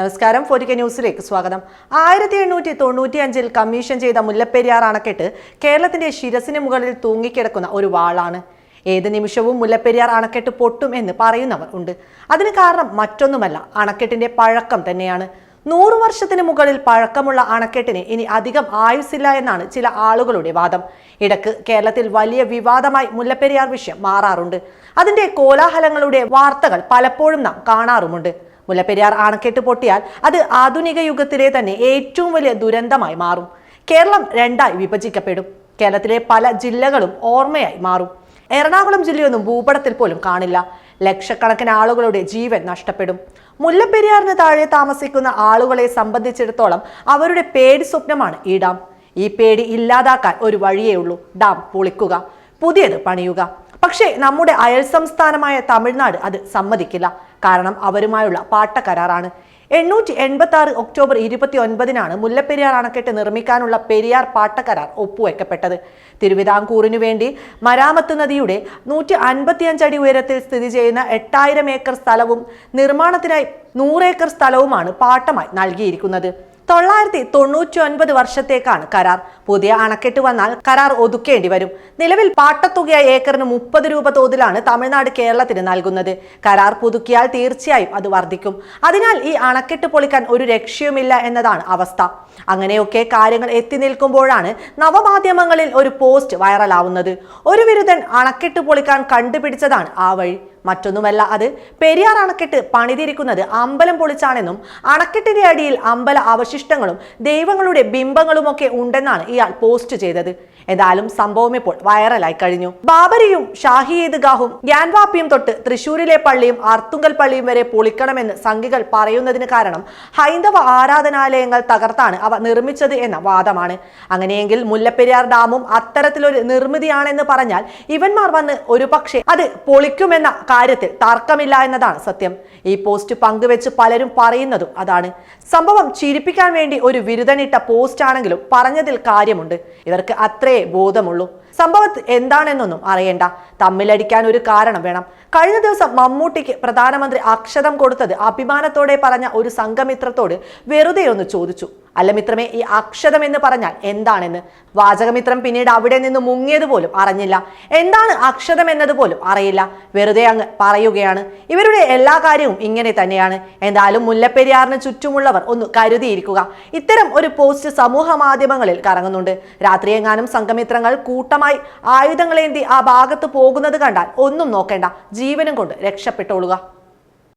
നമസ്കാരം. ഫോർട്ടിക്ക ന്യൂസിലേക്ക് സ്വാഗതം. ആയിരത്തി എണ്ണൂറ്റി തൊണ്ണൂറ്റി അഞ്ചിൽ കമ്മീഷൻ ചെയ്ത മുല്ലപ്പെരിയാർ അണക്കെട്ട് കേരളത്തിന്റെ ശിരസിന് മുകളിൽ തൂങ്ങിക്കിടക്കുന്ന ഒരു വാളാണ്. ഏത് നിമിഷവും മുല്ലപ്പെരിയാർ അണക്കെട്ട് പൊട്ടും എന്ന് പറയുന്നവർ ഉണ്ട്. അതിന് കാരണം മറ്റൊന്നുമല്ല അണക്കെട്ടിന്റെ പഴക്കം തന്നെയാണ്. നൂറു വർഷത്തിന് മുകളിൽ പഴക്കമുള്ള അണക്കെട്ടിന് ഇനി അധികം ആയുസില്ല എന്നാണ് ചില ആളുകളുടെ വാദം. ഇടയ്ക്ക് കേരളത്തിൽ വലിയ വിവാദമായി മുല്ലപ്പെരിയാർ വിഷയം മാറാറുണ്ട്. അതിന്റെ കോലാഹലങ്ങളുടെ വാർത്തകൾ പലപ്പോഴും നാം കാണാറുമുണ്ട്. മുല്ലപ്പെരിയാർ അണക്കെട്ട് പൊട്ടിയാൽ അത് ആധുനിക യുഗത്തിലെ തന്നെ ഏറ്റവും വലിയ ദുരന്തമായി മാറും. കേരളം രണ്ടായി വിഭജിക്കപ്പെടും. കേരളത്തിലെ പല ജില്ലകളും ഓർമ്മയായി മാറും. എറണാകുളം ജില്ലയൊന്നും ഭൂപടത്തിൽ പോലും കാണില്ല. ലക്ഷക്കണക്കിന് ആളുകളുടെ ജീവൻ നഷ്ടപ്പെടും. മുല്ലപ്പെരിയാറിന് താഴെ താമസിക്കുന്ന ആളുകളെ സംബന്ധിച്ചിടത്തോളം അവരുടെ പേടി സ്വപ്നമാണ് ഈ ഡാം. ഈ പേടി ഇല്ലാതാക്കാൻ ഒരു വഴിയേ ഉള്ളൂ. ഡാം പൊളിക്കുക പുതിയത് പണിയുക. പക്ഷേ നമ്മുടെ അയൽ സംസ്ഥാനമായ തമിഴ്നാട് അത് സമ്മതിക്കില്ല. കാരണം അവരുമായുള്ള പാട്ട കരാറാണ്. എണ്ണൂറ്റി എൺപത്തി ആറ് ഒക്ടോബർ ഇരുപത്തി ഒൻപതിനാണ് മുല്ലപ്പെരിയാർ അണക്കെട്ട് നിർമ്മിക്കാനുള്ള പെരിയാർ പാട്ട കരാർ ഒപ്പുവെക്കപ്പെട്ടത്. തിരുവിതാംകൂറിനു വേണ്ടി മരാമത്ത് നദിയുടെ നൂറ്റി അൻപത്തിയഞ്ച് അടി ഉയരത്തിൽ സ്ഥിതി ചെയ്യുന്ന എട്ടായിരം ഏക്കർ സ്ഥലവും നിർമ്മാണത്തിനായി നൂറേക്കർ സ്ഥലവുമാണ് പാട്ടമായി നൽകിയിരിക്കുന്നത്. തൊള്ളായിരത്തി തൊണ്ണൂറ്റി ഒൻപത് വർഷത്തേക്കാണ് കരാർ. പുതിയ അണക്കെട്ട് വന്നാൽ കരാർ ഒതുക്കേണ്ടി വരും. നിലവിൽ പാട്ടത്തുകയ ഏക്കറിന് മുപ്പത് രൂപ തോതിലാണ് തമിഴ്നാട് കേരളത്തിന് നൽകുന്നത്. കരാർ പുതുക്കിയാൽ തീർച്ചയായും അത് വർദ്ധിക്കും. അതിനാൽ ഈ അണക്കെട്ട് പൊളിക്കാൻ ഒരു രക്ഷയുമില്ല എന്നതാണ് അവസ്ഥ. അങ്ങനെയൊക്കെ കാര്യങ്ങൾ എത്തി നിൽക്കുമ്പോഴാണ് നവമാധ്യമങ്ങളിൽ ഒരു പോസ്റ്റ് വൈറലാവുന്നത്. ഒരു വിരുദ്ധൻ അണക്കെട്ട് പൊളിക്കാൻ കണ്ടുപിടിച്ചതാണ് ആ വഴി. മറ്റൊന്നുമല്ല അത് പെരിയാർ അണക്കെട്ട് പണിതിരിക്കുന്നത് അമ്പലം പൊളിച്ചാണെന്നും അണക്കെട്ടിന്റെ അടിയിൽ അമ്പല അവശിഷ്ടങ്ങളും ദൈവങ്ങളുടെ ബിംബങ്ങളുമൊക്കെ ഉണ്ടെന്നാണ് ഇയാൾ പോസ്റ്റ് ചെയ്തത്. ഏതായാലും സംഭവം ഇപ്പോൾ വൈറലായി കഴിഞ്ഞു. ബാബരിയും ഷാഹി ഈദ്ഗാഹും ഗ്യാൻവാപ്പിയും തൊട്ട് തൃശൂരിലെ പള്ളിയും അർത്തുങ്കൽ പള്ളിയും വരെ പൊളിക്കണമെന്ന് സംഘികൾ പറയുന്നതിന് കാരണം ഹൈന്ദവ ആരാധനാലയങ്ങൾ തകർത്താണ് അവ നിർമ്മിച്ചത് എന്ന വാദമാണ്. അങ്ങനെയെങ്കിൽ മുല്ലപ്പെരിയാർ ഡാമും അത്തരത്തിലൊരു നിർമ്മിതിയാണെന്ന് പറഞ്ഞാൽ ഇവന്മാർ വന്ന് ഒരു അത് പൊളിക്കുമെന്ന കാര്യത്തിൽ തർക്കമില്ല എന്നതാണ് സത്യം. ഈ പോസ്റ്റ് പങ്കുവെച്ച് പലരും പറയുന്നതും അതാണ്. സംഭവം ചിരിപ്പിക്കാൻ വേണ്ടി ഒരു വിരുദനിട്ട പോസ്റ്റ് ആണെങ്കിലും പറഞ്ഞതിൽ കാര്യമുണ്ട്. ഇവർക്ക് അത്രേ ബോധമുള്ളൂ. സംഭവം എന്താണെന്നൊന്നും അറിയണ്ട. തമ്മിലടിക്കാൻ ഒരു കാരണം വേണം. കഴിഞ്ഞ ദിവസം മമ്മൂട്ടിക്ക് പ്രധാനമന്ത്രി അക്ഷതം കൊടുത്തത് അഭിമാനത്തോടെ പറഞ്ഞ ഒരു സംഘമിത്രത്തോട് വെറുതെ ഒന്ന് ചോദിച്ചു. അല്ല മിത്രമേ ഈ അക്ഷതം എന്ന് പറഞ്ഞാൽ എന്താണെന്ന്? വാചകമിത്രം പിന്നീട് അവിടെ നിന്ന് മുങ്ങിയത് പോലും അറിഞ്ഞില്ല. എന്താണ് അക്ഷതം എന്നത് പോലും അറിയില്ല. വെറുതെ അങ്ങ് പറയുകയാണ്. ഇവരുടെ എല്ലാ കാര്യവും ഇങ്ങനെ തന്നെയാണ്. എന്തായാലും മുല്ലപ്പെരിയാറിന് ചുറ്റുമുള്ളവർ ഒന്ന് കരുതിയിരിക്കുക. ഇത്തരം ഒരു പോസ്റ്റ് സമൂഹ മാധ്യമങ്ങളിൽ കറങ്ങുന്നുണ്ട്. രാത്രിയെങ്ങാനും സംഘമിത്രങ്ങൾ കൂട്ടമായി ആയുധങ്ങളേന്തി ആ ഭാഗത്ത് പോകുന്നത് കണ്ടാൽ ഒന്നും നോക്കേണ്ട. ജീവനും കൊണ്ട് രക്ഷപ്പെട്ടോളുക.